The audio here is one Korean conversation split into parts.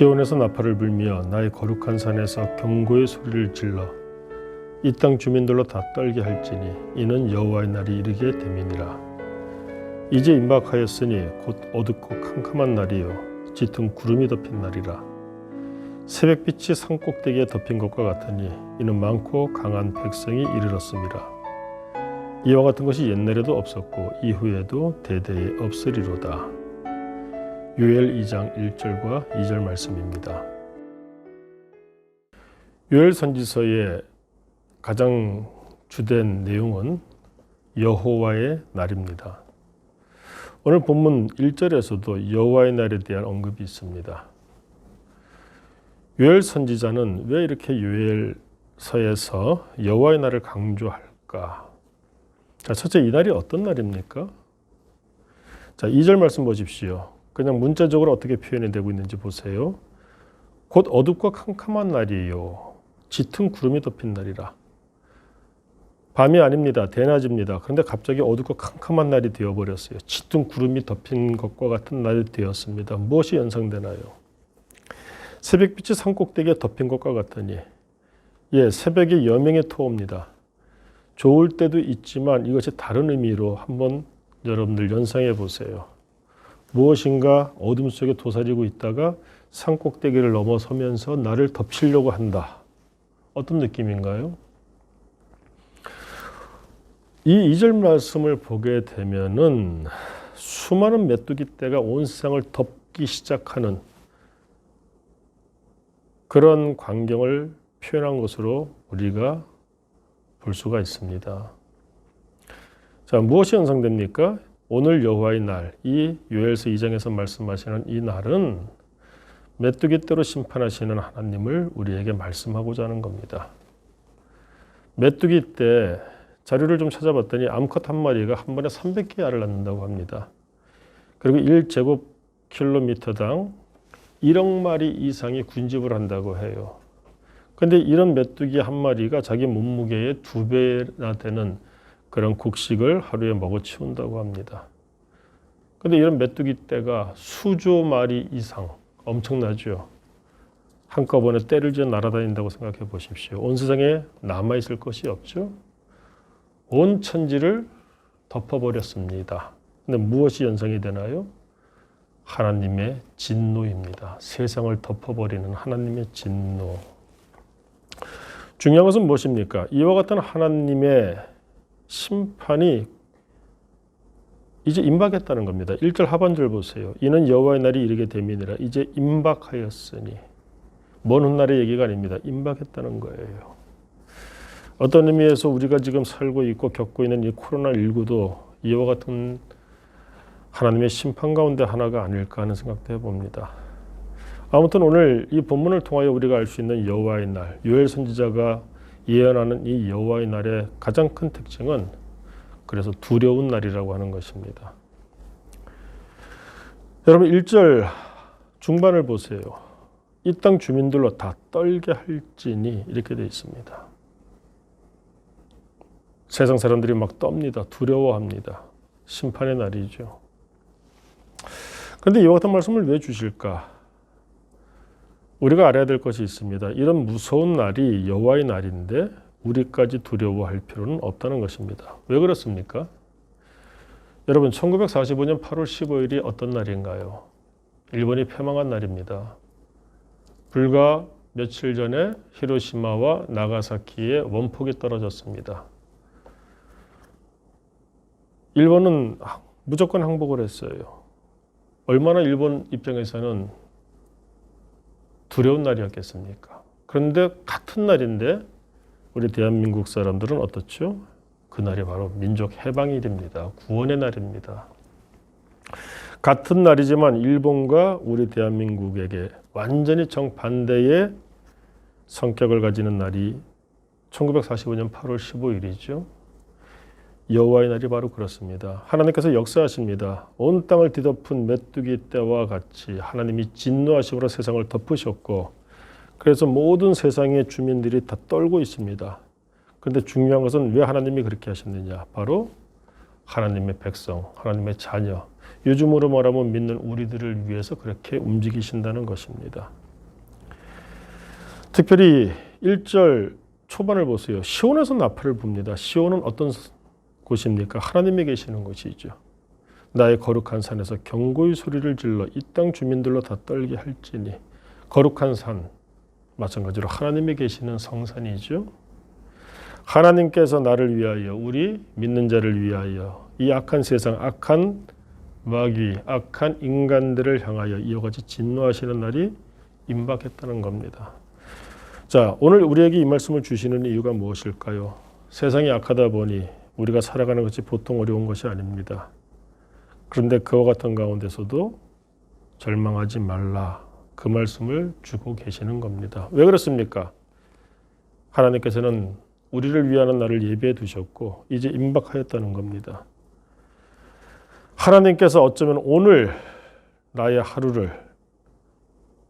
시온에서 나팔을 불며 나의 거룩한 산에서 경고의 소리를 질러 이 땅 주민들로 다 떨게 할지니 이는 여호와의 날이 이르게 됨이니라. 이제 임박하였으니 곧 어둡고 캄캄한 날이요 짙은 구름이 덮인 날이라. 새벽빛이 산 꼭대기에 덮인 것과 같으니 이는 많고 강한 백성이 이르렀습니다. 이와 같은 것이 옛날에도 없었고 이후에도 대대에 없으리로다 요엘 2장 1절과 2절 말씀입니다. 요엘 선지서의 가장 주된 내용은 여호와의 날입니다. 오늘 본문 1절에서도 여호와의 날에 대한 언급이 있습니다. 요엘 선지자는 왜 이렇게 요엘서에서 여호와의 날을 강조할까? 자, 첫째 이 날이 어떤 날입니까? 자, 2절 말씀 보십시오. 그냥 문자적으로 어떻게 표현이 되고 있는지 보세요. 곧 어둡고 캄캄한 날이에요. 짙은 구름이 덮인 날이라. 밤이 아닙니다. 대낮입니다. 그런데 갑자기 어둡고 캄캄한 날이 되어버렸어요. 짙은 구름이 덮인 것과 같은 날이 되었습니다. 무엇이 연상되나요? 새벽빛이 산 꼭대기에 덮인 것과 같으니 예, 새벽의 여명의 토호입니다. 좋을 때도 있지만 이것이 다른 의미로 한번 여러분들 연상해 보세요. 무엇인가 어둠 속에 도사리고 있다가 산 꼭대기를 넘어서면서 나를 덮치려고 한다. 어떤 느낌인가요? 이 2절 말씀을 보게 되면은 수많은 메뚜기 떼가 온 세상을 덮기 시작하는 그런 광경을 표현한 것으로 우리가 볼 수가 있습니다. 자, 무엇이 연상됩니까? 오늘 여호와의 날, 이 요엘서 2장에서 말씀하시는 이 날은 메뚜기 떼로 심판하시는 하나님을 우리에게 말씀하고자 하는 겁니다. 메뚜기 떼 자료를 좀 찾아봤더니 암컷 한 마리가 한 번에 300개 알을 낳는다고 합니다. 그리고 1제곱킬로미터당 1억 마리 이상이 군집을 한다고 해요. 근데 이런 메뚜기 한 마리가 자기 몸무게의 두 배나 되는 그런 곡식을 하루에 먹어 치운다고 합니다. 근데 이런 메뚜기 떼가 수조 마리 이상 엄청나죠. 한꺼번에 때를 지어 날아다닌다고 생각해 보십시오. 온 세상에 남아 있을 것이 없죠. 온 천지를 덮어버렸습니다. 근데 무엇이 연상이 되나요? 하나님의 진노입니다. 세상을 덮어버리는 하나님의 진노. 중요한 것은 무엇입니까? 이와 같은 하나님의 심판이 이제 임박했다는 겁니다. 1절 하반절 보세요. 이는 여호와의 날이 이르게 됨이니라. 이제 임박하였으니 먼 훗날의 얘기가 아닙니다. 임박했다는 거예요. 어떤 의미에서 우리가 지금 살고 있고 겪고 있는 이 코로나19도 이와 같은 하나님의 심판 가운데 하나가 아닐까 하는 생각도 해봅니다. 아무튼 오늘 이 본문을 통하여 우리가 알 수 있는 여호와의 날, 요엘 선지자가 예언하는 이 여호와의 날의 가장 큰 특징은 그래서 두려운 날이라고 하는 것입니다. 여러분 1절 중반을 보세요. 이 땅 주민들로 다 떨게 할지니 이렇게 되어 있습니다. 세상 사람들이 막 떱니다. 두려워합니다. 심판의 날이죠. 그런데 이와 같은 말씀을 왜 주실까? 우리가 알아야 될 것이 있습니다. 이런 무서운 날이 여호와의 날인데 우리까지 두려워할 필요는 없다는 것입니다. 왜 그렇습니까? 여러분 1945년 8월 15일이 어떤 날인가요? 일본이 패망한 날입니다. 불과 며칠 전에 히로시마와 나가사키에 원폭이 떨어졌습니다. 일본은 무조건 항복을 했어요. 얼마나 일본 입장에서는 두려운 날이었겠습니까? 그런데 같은 날인데 우리 대한민국 사람들은 어떻죠? 그날이 바로 민족 해방일입니다. 구원의 날입니다. 같은 날이지만 일본과 우리 대한민국에게 완전히 정반대의 성격을 가지는 날이 1945년 8월 15일이죠. 여호와의 날이 바로 그렇습니다. 하나님께서 역사하십니다. 온 땅을 뒤덮은 메뚜기 때와 같이 하나님이 진노하심으로 세상을 덮으셨고 그래서 모든 세상의 주민들이 다 떨고 있습니다. 그런데 중요한 것은 왜 하나님이 그렇게 하셨느냐? 바로 하나님의 백성, 하나님의 자녀, 요즘으로 말하면 믿는 우리들을 위해서 그렇게 움직이신다는 것입니다. 특별히 1절 초반을 보세요. 시온에서 나팔을 붑니다. 시온은 어떤 곳입니까? 하나님이 계시는 곳이죠. 나의 거룩한 산에서 경고의 소리를 질러 이 땅 주민들로 다 떨게 할지니 거룩한 산 마찬가지로 하나님이 계시는 성산이죠. 하나님께서 나를 위하여 우리 믿는 자를 위하여 이 악한 세상 악한 마귀 악한 인간들을 향하여 이와 같이 진노하시는 날이 임박했다는 겁니다. 자, 오늘 우리에게 이 말씀을 주시는 이유가 무엇일까요? 세상이 악하다 보니 우리가 살아가는 것이 보통 어려운 것이 아닙니다. 그런데 그와 같은 가운데서도 절망하지 말라. 그 말씀을 주고 계시는 겁니다. 왜 그렇습니까? 하나님께서는 우리를 위하는 날을 예비해 두셨고 이제 임박하였다는 겁니다. 하나님께서 어쩌면 오늘 나의 하루를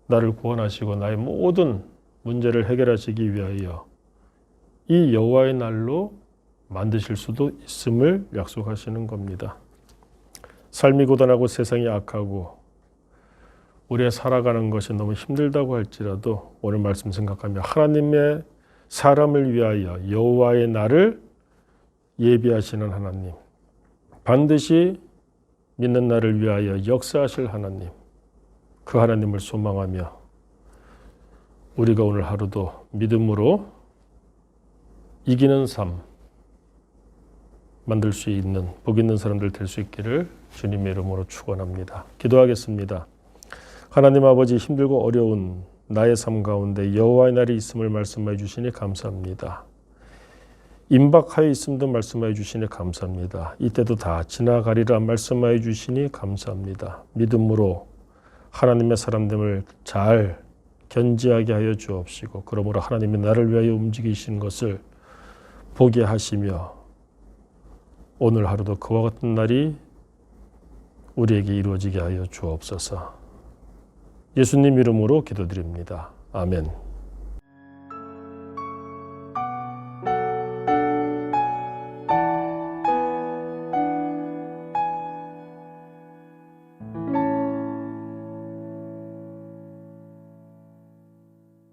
나를 구원하시고 나의 모든 문제를 해결하시기 위하여 이 여호와의 날로 만드실 수도 있음을 약속하시는 겁니다. 삶이 고단하고 세상이 악하고 우리의 살아가는 것이 너무 힘들다고 할지라도 오늘 말씀 생각하며 하나님의 사람을 위하여 여호와의 날을 예비하시는 하나님 반드시 믿는 날을 위하여 역사하실 하나님 그 하나님을 소망하며 우리가 오늘 하루도 믿음으로 이기는 삶 만들 수 있는 복 있는 사람들 될 수 있기를 주님의 이름으로 축원합니다. 기도하겠습니다. 하나님 아버지 힘들고 어려운 나의 삶 가운데 여호와의 날이 있음을 말씀해 주시니 감사합니다. 임박하여 있음도 말씀해 주시니 감사합니다. 이때도 다 지나가리라 말씀해 주시니 감사합니다. 믿음으로 하나님의 사람됨을 잘 견지하게 하여 주옵시고 그러므로 하나님이 나를 위하여 움직이신 것을 보게 하시며 오늘 하루도 그와 같은 날이 우리에게 이루어지게 하여 주옵소서. 예수님 이름으로 기도드립니다. 아멘.